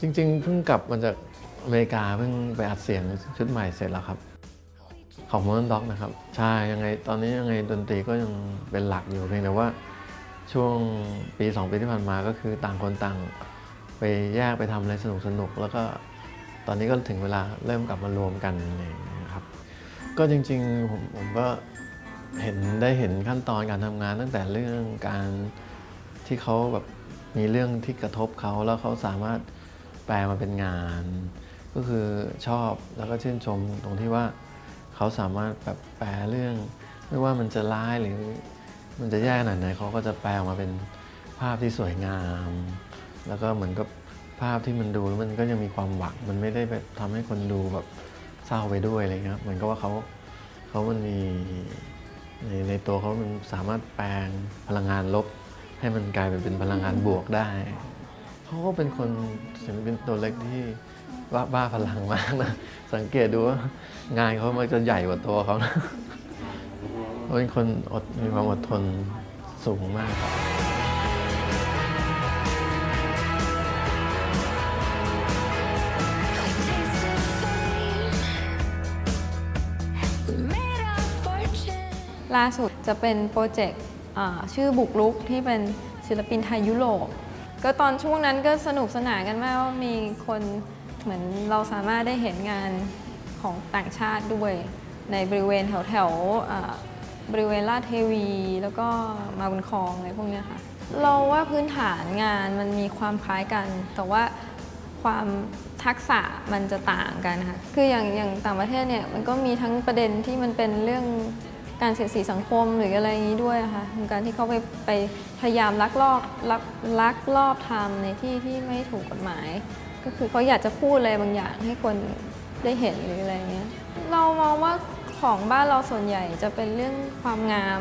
จริง ๆ เพิ่งกลับมาจากอเมริกาเพิ่งไปอัดเสียงชุดใหม่เสร็จแล้วครับ ของ Modern Dog นะครับ ใช่ยังไงตอนนี้ยังไงดนตรีก็ยังเป็นหลักอยู่เพียงแต่ว่าช่วงปี 2 ปีที่ผ่านมาก็คือต่างคนต่าง ไปแยกไปทำอะไรสนุกสนุกแล้วก็ตอนนี้ก็ถึงเวลาเริ่มกลับมารวมกันอะไรอย่างเงี้ยครับ ก็จริงๆผมผมก็เห็นได้เห็นขั้นตอนการทำงานตั้งแต่เรื่องการที่เขาแบบมีเรื่องที่กระทบเขาแล้วเขาสามารถ แปลมาเป็นงาน ก็คือชอบแล้วก็ชื่นชมตรงที่ว่าเขาสามารถแบบแปลเรื่อง ไม่ว่ามันจะร้ายหรือ มันจะแย่ขนาดไหนเขาก็จะแปลออกมาเป็นภาพที่สวยงาม แล้วก็เหมือนกับภาพที่มันดูแล้วมันก็ยังมีความหวังมันไม่ได้แบบทำให้คนดูแบบเศร้าไปด้วยอะไรเงี้ยครับเหมือนกับว่าเขาเขามันมีในในตัวเขามันสามารถแปลงพลังงานลบ ให้มันกลายเป็นพลังงานบวกได้ เขาก็เป็นคนศิลปินตัวเล็กที่บ้าบ้าพลังมากนะ สังเกตดูว่างานเขามันจะใหญ่กว่าตัวเขานะเขาเป็นคนอดมีความอดทนสูงมากล่าสุดจะเป็นโปรเจกต์ชื่อบุกลุกที่เป็นศิลปินไทยยุโรป ก็ตอนช่วงนั้นก็สนุกสนานกันมากว่ามีคนเหมือนเราสามารถได้เห็นงานของต่างชาติด้วย ในบริเวณแถวแถวบริเวณลาดเทวี แล้วก็มาบุญคลองอะไรพวกนี้ค่ะ เราว่าพื้นฐานงานมันมีความคล้ายกัน แต่ว่าความทักษะมันจะต่างกันค่ะ คืออย่างอย่างต่างประเทศเนี่ยมันก็มีทั้งประเด็นที่มันเป็นเรื่อง การเสียดสีสังคมหรืออะไรอย่างนี้ด้วยค่ะของการที่เขาไปไปพยายามลักลอบลักลักลอบทำในที่ที่ไม่ถูกกฎหมาย ก็คือเขาอยากจะพูดอะไรบางอย่างให้คนได้เห็นหรืออะไรเงี้ยเรามองว่าของบ้านเราส่วนใหญ่จะเป็นเรื่องความงาม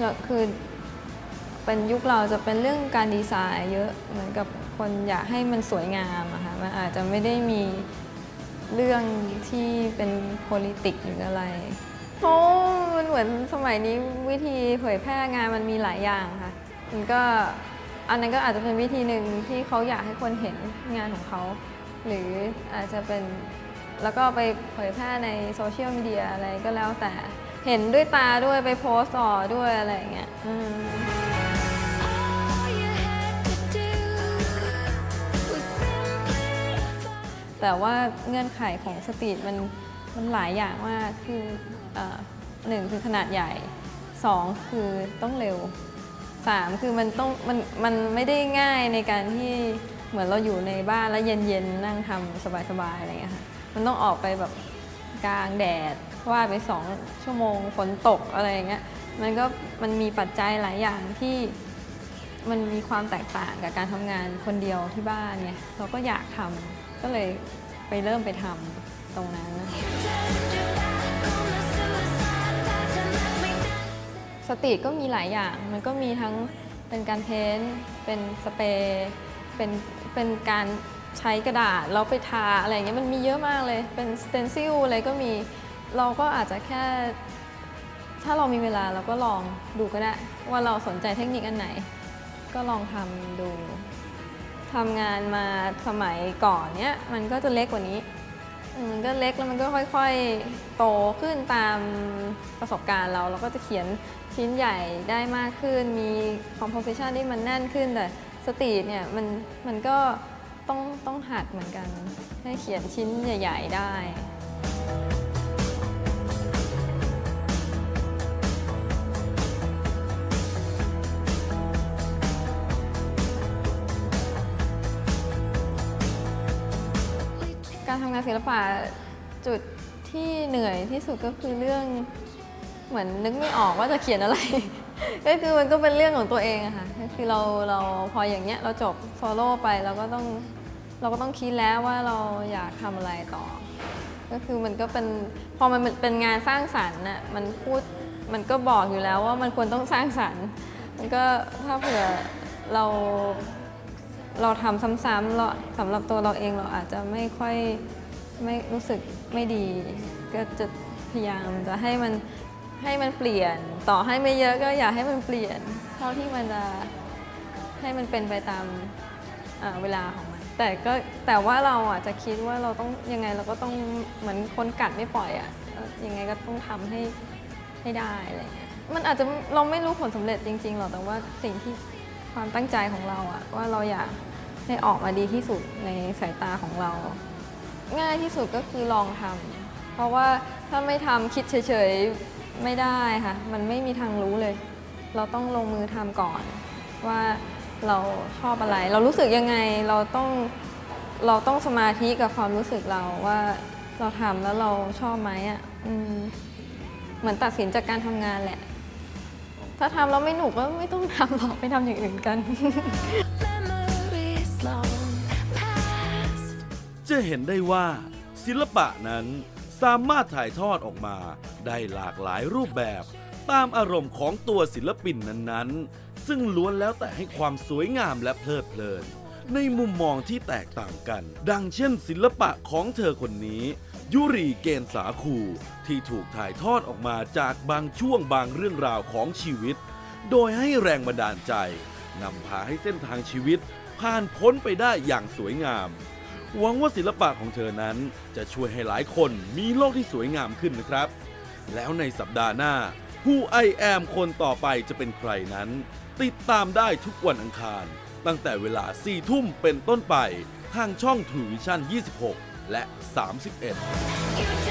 แล้วคือเป็นยุคเราจะเป็นเรื่องการดีไซน์เยอะเหมือนกับคนอยากให้มันสวยงามอะค่ะมันอาจจะไม่ได้มีเรื่องที่เป็น politics หรืออะไรเพรา มันเหมือนสมัยนี้วิธีเผยแพร่งานมันมีหลายอย่างค่ะมันก็อันนั้นก็อาจจะเป็นวิธีหนึ่งที่เขาอยากให้คนเห็นงานของเขา หรืออาจจะเป็นแล้วก็ไปเผยแพร่ในโซเชียลมีเดียอะไรก็แล้วแต่เห็นด้วยตาด้วยไปโพสต์ต่อด้วยอะไรอย่างเงี้ยแต่ว่าเงื่อนไขของสตรีทมันมันหลายอย่างมากคืออ่ หนึ่งคือขนาดใหญ่สองคือต้องเร็วสามคือมันต้องมันมันไม่ได้ง่ายในการที่เหมือนเราอยู่ในบ้านแล้วเย็นๆนั่งทำสบายๆอะไรอย่างเงี้ยค่ะมันต้องออกไปแบบกลางแดดว่าไปสองชั่วโมงฝนตกอะไรอย่างเงี้ยมันก็มันมีปัจจัยหลายอย่างที่มันมีความแตกต่างกับการทำงานคนเดียวที่บ้านไงเราก็อยากทำก็เลยไปเริ่มไปทำตรงนั้นนะคะ สตรีทก็มีหลายอย่าง มันก็มีทั้งเป็นการเพ้นเป็นสเปรย์เป็นเป็นการใช้กระดาษแล้วไปทาอะไรเงี้ยมันมีเยอะมากเลย เป็นสเตนซิลอะไรก็มี เราก็อาจจะแค่ ถ้าเรามีเวลาเราก็ลองดูก็ได้ ว่าเราสนใจเทคนิคอันไหน ก็ลองทำดูทำงานมาสมัยก่อนเนี้ยมันก็จะเล็กกว่านี้มันก็เล็กแล้วมันก็ค่อย ๆ โตขึ้นตามประสบการณ์เรา เราก็จะเขียน ชิ้นใหญ่ได้มากขึ้น มี composition ที่มันแน่นขึ้น แต่สตรีทเนี่ยมันมันก็ต้องต้องหัดเหมือนกัน ให้เขียนชิ้นใหญ่ ๆ ได้การทำงานศิลปะจุดที่เหนื่อยที่สุดก็คือเรื่อง เหมือนนึกไม่ออกว่าจะเขียนอะไร ก็คือมันก็เป็นเรื่องของตัวเองอะค่ะก็คือเราเราพออย่างเงี้ยเราจบโซโล่ไปเราก็ต้องเราก็ต้องคิดแล้วว่าเราอยากทำอะไรต่อ ก็คือมันก็เป็นพอมันเป็นงานสร้างสรรค์น่ะมันพูดมันก็บอกอยู่แล้วว่ามันควรต้องสร้างสรรค์ มันก็ถ้าเผื่อเราเราทำซ้ำๆเราสำหรับตัวเราเองเราอาจจะไม่ค่อยไม่รู้สึกไม่ดี ก็จะพยายามจะให้มัน ให้มันเปลี่ยน ต่อให้ไม่เยอะก็อยากให้มันเปลี่ยน เท่าที่มันจะให้มันเป็นไปตามเวลาของมัน แต่ก็แต่ว่าเราอะจะคิดว่าเราต้องยังไงเราก็ต้องเหมือนคนกัดไม่ปล่อยอะยังไงก็ต้องทำให้ให้ได้อะไรเงี้ยมันอาจจะเราไม่รู้ผลสำเร็จจริงๆหรอกแต่ว่าสิ่งที่ความตั้งใจของเราอะว่าเราอยากให้ออกมาดีที่สุดในสายตาของเรา ง่ายที่สุดก็คือลองทำเพราะว่าถ้าไม่ทำคิดเฉยๆ ไม่ได้ค่ะ มันไม่มีทางรู้เลย เราต้องลงมือทำก่อน ว่าเราชอบอะไร เรารู้สึกยังไงเราต้องเราต้องสมาธิกับความรู้สึกเราว่าเราทำแล้วเราชอบไหมอะอืมเหมือนตัดสินจากการทำงานแหละ ถ้าทำแล้วไม่หนุกก็ไม่ต้องทำหรอกไปทำอย่างอื่นกัน Memories long past. จะเห็นได้ว่าศิลปะนั้นสามารถถ่ายทอดออกมา ได้หลากหลายรูปแบบ ตามอารมณ์ของตัวศิลปินนั้นๆ ซึ่งล้วนแล้วแต่ให้ความสวยงามและเพลิดเพลิน ในมุมมองที่แตกต่างกัน ดังเช่น ศิลปะของเธอคนนี้ ยุรีเกณฑ์สาคู ที่ถูกถ่ายทอดออกมาจากบางช่วงบางเรื่องราวของชีวิต โดยให้แรงบันดาลใจนำพาให้เส้นทางชีวิต ผ่านพ้นไปได้อย่างสวยงามหวังว่าศิลปะของเธอนั้นจะช่วยให้หลายคนมีโลกที่สวยงามขึ้นนะครับ แล้วในสัปดาห์หน้า ผู้ไอแอมคนต่อไปจะเป็นใครนั้น ติดตามได้ทุกวันอังคาร ตั้งแต่เวลา 4 ทุ่มเป็นต้นไป ทางช่อง t ูวิชั่น 26 และ 31